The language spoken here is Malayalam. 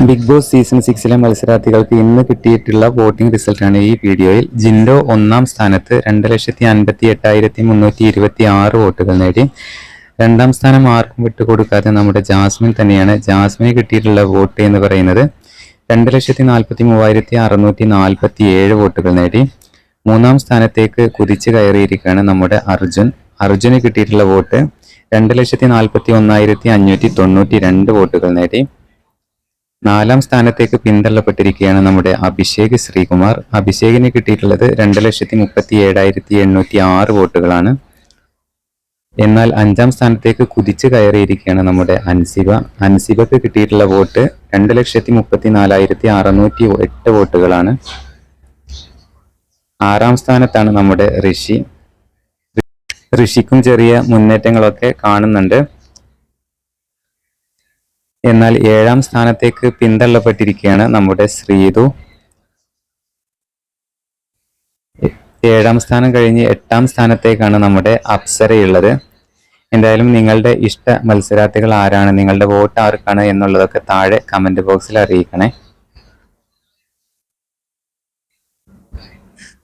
ബിഗ് ബോസ് സീസൺ സിക്സിലെ മത്സരാർത്ഥികൾക്ക് ഇന്ന് കിട്ടിയിട്ടുള്ള വോട്ടിംഗ് റിസൾട്ടാണ് ഈ വീഡിയോയിൽ ജിൻഡോ ഒന്നാം സ്ഥാനത്ത് രണ്ട് ലക്ഷത്തി അൻപത്തി എട്ടായിരത്തി മുന്നൂറ്റി ഇരുപത്തി ആറ് വോട്ടുകൾ നേടി. രണ്ടാം സ്ഥാനം ആർക്കും വിട്ടുകൊടുക്കാതെ നമ്മുടെ ജാസ്മിൻ തന്നെയാണ് ജാസ്മിന് കിട്ടിയിട്ടുള്ള വോട്ട് എന്ന് പറയുന്നത്. രണ്ട് ലക്ഷത്തി നാൽപ്പത്തി മൂവായിരത്തി അറുന്നൂറ്റി നാൽപ്പത്തി ഏഴ് വോട്ടുകൾ നേടി. മൂന്നാം സ്ഥാനത്തേക്ക് കുതിച്ചു കയറിയിരിക്കുകയാണ് നമ്മുടെ അർജുൻ. അർജുന് കിട്ടിയിട്ടുള്ള വോട്ട് രണ്ട് ലക്ഷത്തി നാൽപ്പത്തി ഒന്നായിരത്തി അഞ്ഞൂറ്റി തൊണ്ണൂറ്റി രണ്ട് വോട്ടുകൾ നേടി. നാലാം സ്ഥാനത്തേക്ക് പിന്തള്ളപ്പെട്ടിരിക്കുകയാണ് നമ്മുടെ അഭിഷേക് ശ്രീകുമാർ. അഭിഷേകിന് കിട്ടിയിട്ടുള്ളത് രണ്ട് ലക്ഷത്തി മുപ്പത്തി ഏഴായിരത്തി എണ്ണൂറ്റി ആറ് വോട്ടുകളാണ്. എന്നാൽ അഞ്ചാം സ്ഥാനത്തേക്ക് കുതിച്ചു കയറിയിരിക്കുകയാണ് നമ്മുടെ അൻസിബ. അൻസിബക്ക് കിട്ടിയിട്ടുള്ള വോട്ട് രണ്ട് ലക്ഷത്തി മുപ്പത്തി നാലായിരത്തി അറുന്നൂറ്റി എട്ട് വോട്ടുകളാണ്. ആറാം സ്ഥാനത്താണ് നമ്മുടെ ഋഷി. ഋഷിക്കും ചെറിയ മുന്നേറ്റങ്ങളൊക്കെ കാണുന്നുണ്ട്. എന്നാൽ ഏഴാം സ്ഥാനത്തേക്ക് പിന്തള്ളപ്പെട്ടിരിക്കുകയാണ് നമ്മുടെ ശ്രീതു. ഏഴാം സ്ഥാനം കഴിഞ്ഞ് എട്ടാം സ്ഥാനത്തേക്കാണ് നമ്മുടെ അപ്സരയുള്ളത്. എന്തായാലും നിങ്ങളുടെ ഇഷ്ട മത്സരാർത്ഥികൾ ആരാണ്? നിങ്ങളുടെ വോട്ട് ആർക്കാണ് എന്നുള്ളതൊക്കെ താഴെ കമന്റ് ബോക്സിൽ അറിയിക്കണേ.